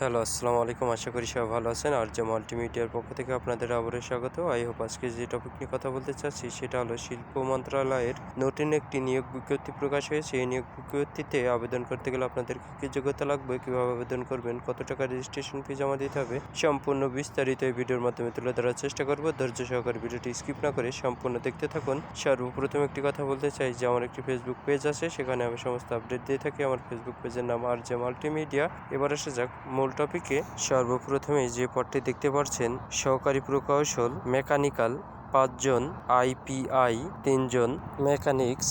Hello, আসসালামু আলাইকুম। আশা করি সবাই ভালো আছেন। আর যে মাল্টিমিডিয়ার পক্ষ থেকে আপনাদের আবারও স্বাগত। আই হোপ আজকে যে টপিক নিয়ে কথা বলতে চাচ্ছি, সেটা হলো শিল্প মন্ত্রণালয়ের নতুন একটি নিয়োগ বিজ্ঞপ্তি প্রকাশ হয়েছে। এই নিয়োগ বিজ্ঞপ্তিতে আবেদন করতে গেলে আপনাদের কী কী যোগ্যতা লাগবে, কীভাবে আবেদন করবেন, কত টাকা রেজিস্ট্রেশন ফি জমা দিতে হবে, সম্পূর্ণ বিস্তারিত এই ভিডিওর মাধ্যমে তুলে ধরার চেষ্টা করব। ধৈর্য সহকারে ভিডিওটি স্কিপ না করে সম্পূর্ণ দেখতে থাকুন। সর্বপ্রথম একটি কথা বলতে চাই, যে আমার একটি ফেসবুক পেজ আছে, সেখানে আমি সমস্ত আপডেট দিয়ে থাকি। আমার ফেসবুক পেজের নাম আর যে মাল্টিমিডিয়া। এবার আসা যাক টপিকে সর্বপ্রথমে যে পদটি দেখতে পাচ্ছেন সহকারী প্রকৌশল মেকানিক্যাল পাঁচজন আইপিআই তিনজন মেকানিক্স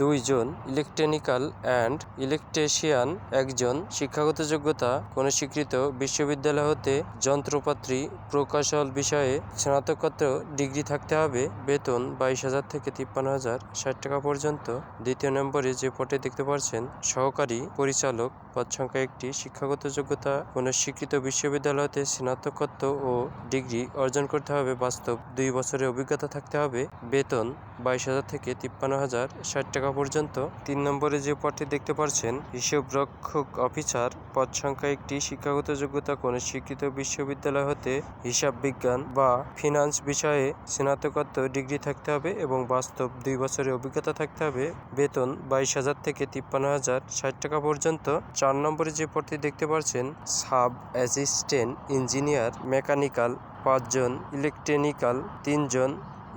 দুইজন ইলেকট্রনিক্যাল অ্যান্ড ইলেকট্রিশিয়ান, একজন শিক্ষাগত যোগ্যতা কোনো স্বীকৃত বিশ্ববিদ্যালয় হতে যন্ত্রপাতি প্রকৌশল বিষয়ে স্নাতকোত্তর ডিগ্রি থাকতে হবে। বেতন বাইশ হাজার থেকে তিপ্পান্ন হাজার ষাট টাকা পর্যন্ত। দ্বিতীয় নম্বরে যে পটে দেখতে পাচ্ছেন সহকারী পরিচালক। পদ সংখ্যা একটি, শিক্ষাগত যোগ্যতা কোনো স্বীকৃত বিশ্ববিদ্যালয় হতে স্নাতকোত্তর ও ডিগ্রি অর্জন করতে হবে। বাস্তব দুই বছরের অভিজ্ঞতা থাকতে হবে। বেতন বাইশ হাজার থেকে তিপ্পান্ন হাজার ষাট টাকা পর্যন্ত তিন নম্বরে যে পদটি দেখতে পাচ্ছেন হিসাব রক্ষক অফিসার, পদ সংখ্যা একটি, শিক্ষাগত যোগ্যতা কোনো স্বীকৃত বিশ্ববিদ্যালয় হতে হিসাব বিজ্ঞান বা ফিনান্স বিষয়ে স্নাতকোত্তর ডিগ্রি থাকতে হবে এবং বাস্তব দুই বছরের অভিজ্ঞতা থাকতে হবে। বেতন বাইশ হাজার থেকে তিপ্পান্ন হাজার, ষাট টাকা পর্যন্ত। চার নম্বরে যে পদটি দেখতে পাচ্ছেন সাব অ্যাসিস্ট্যান্ট ইঞ্জিনিয়ার, মেকানিক্যাল পাঁচজন ইলেকট্রনিক্যাল তিনজন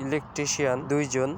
ইলেকট্রিশিয়ান দুইজন,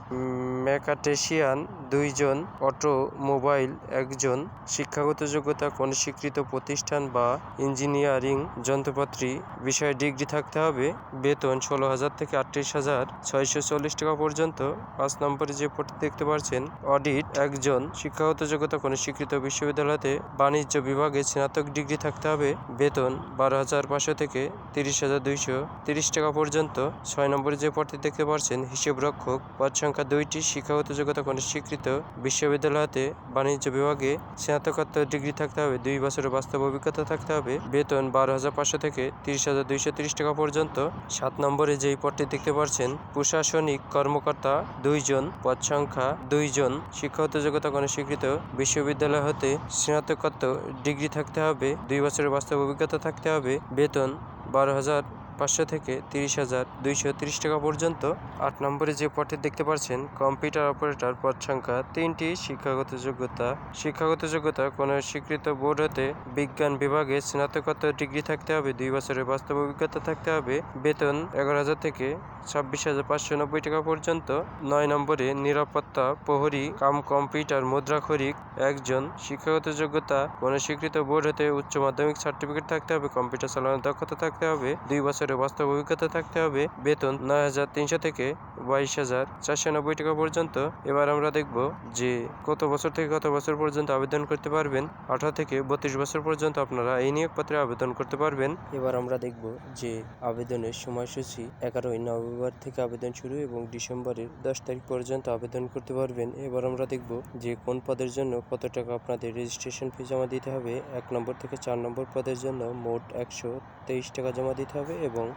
মেকাটেশিয়ান দুইজন, অটোমোবাইল একজন, শিক্ষাগত যোগ্যতা কোন স্বীকৃত প্রতিষ্ঠান বা ইঞ্জিনিয়ারিং যন্ত্রপাতি বিষয়ে ডিগ্রি থাকতে হবে। বেতন ষোলো হাজার থেকে আটত্রিশ হাজার ছয়শো চল্লিশ টাকা পর্যন্ত। পাঁচ নম্বরে যে পদটি দেখতে পাচ্ছেন, অডিট একজন, শিক্ষাগত যোগ্যতা কোন স্বীকৃত বিশ্ববিদ্যালয়তে বাণিজ্য বিভাগে স্নাতক ডিগ্রি থাকতে হবে। বেতন বারো হাজার পাঁচশো থেকে তিরিশ হাজার দুইশো তিরিশ টাকা পর্যন্ত। ছয় নম্বরে যে পদটি দেখতে পাচ্ছেন হিসেব রক্ষক পদ সংখ্যা দুইটি শিক্ষাগত যোগ্যতা কোনো স্বীকৃত। বিশ্ববিদ্যালয়তে বাণিজ্য বিভাগে স্নাতকোত্তর ডিগ্রি থাকতে হবে, দুই বছরের বাস্তব অভিজ্ঞতা থাকতে হবে। বেতন বারো হাজার পাঁচশো থেকে তিরিশ হাজার দুইশো তিরিশ টাকা পর্যন্ত। সাত নম্বরে যেই পদটি দেখতে পাচ্ছেন প্রশাসনিক কর্মকর্তা দুইজন, পদ সংখ্যা দুইজন, শিক্ষাগত যোগ্যতা কোনো স্বীকৃত। বিশ্ববিদ্যালয় হতে স্নাতকোত্তর ডিগ্রি থাকতে হবে, দুই বছরের বাস্তব অভিজ্ঞতা থাকতে হবে। বেতন বারো হাজার পাঁচশো থেকে তিরিশ হাজার দুইশো তিরিশ টাকা পর্যন্ত। আট নম্বরে যে পদটি দেখতে পাচ্ছেন, কম্পিউটার অপারেটর পদ সংখ্যা তিনটি, শিক্ষাগত যোগ্যতা। শিক্ষাগত যোগ্যতা কোনো স্বীকৃত বোর্ড হতে বিজ্ঞান বিভাগে স্নাতকোত্তর ডিগ্রি থাকতে হবে, দুই বছরের বাস্তব অভিজ্ঞতা থাকতে হবে। বেতন এগারো হাজার থেকে ছাব্বিশ হাজার পাঁচশো নব্বই টাকা পর্যন্ত। নয় নম্বরে নিরাপত্তা প্রহরী, কাম কম্পিউটার মুদ্রাক্ষরিক। একজন শিক্ষাগত যোগ্যতা কোনো স্বীকৃত বোর্ড হতে উচ্চ মাধ্যমিক সার্টিফিকেট থাকতে হবে, কম্পিউটার চালানোর দক্ষতা থাকতে হবে। দুই বছরের বাস্তব অভিজ্ঞতা থাকতে হবে। বেতন নয় হাজার তিনশো থেকে বাইশ হাজার চারশো নব্বই টাকা পর্যন্ত। এবার আমরা দেখব যে কত বছর থেকে কত বছর পর্যন্ত আবেদন করতে পারবেন। আঠারো থেকে বত্রিশ বছর পর্যন্ত আপনারা এই নিয়োগপত্রে আবেদন করতে পারবেন। এবার আমরা দেখব যে আবেদনের সময়সূচি এগারোই নভেম্বর থেকে আবেদন শুরু এবং ডিসেম্বরের দশ তারিখ পর্যন্ত আবেদন করতে পারবেন। এবার আমরা দেখব যে কোন পদের জন্য কত টাকা আপনাদের রেজিস্ট্রেশন ফি জমা দিতে হবে। এক নম্বর থেকে চার নম্বর পদের জন্য মোট একশো তেইশ টাকা জমা দিতে হবে এবং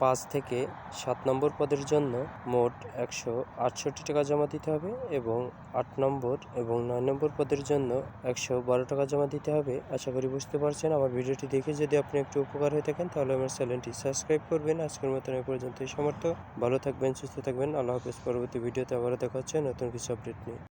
পাঁচ থেকে সাত নম্বর পদের জন্য মোট একশো আটষট্টি টাকা জমা দিতে হবে এবং আট নম্বর এবং নয় নম্বর পদের জন্য একশো বারো টাকা জমা দিতে হবে। আশা করি বুঝতে পারছেন। আমার ভিডিওটি দেখে যদি আপনি একটু উপকার হয়ে থাকেন, তাহলে আমার চ্যানেলটি সাবস্ক্রাইব করবেন। আজকের মতন এই পর্যন্তই সমর্থ। ভালো থাকবেন, সুস্থ থাকবেন। আল্লাহ হাফেজ। পরবর্তী ভিডিওতে আবারও দেখা হচ্ছে নতুন কিছু আপডেট নিয়ে।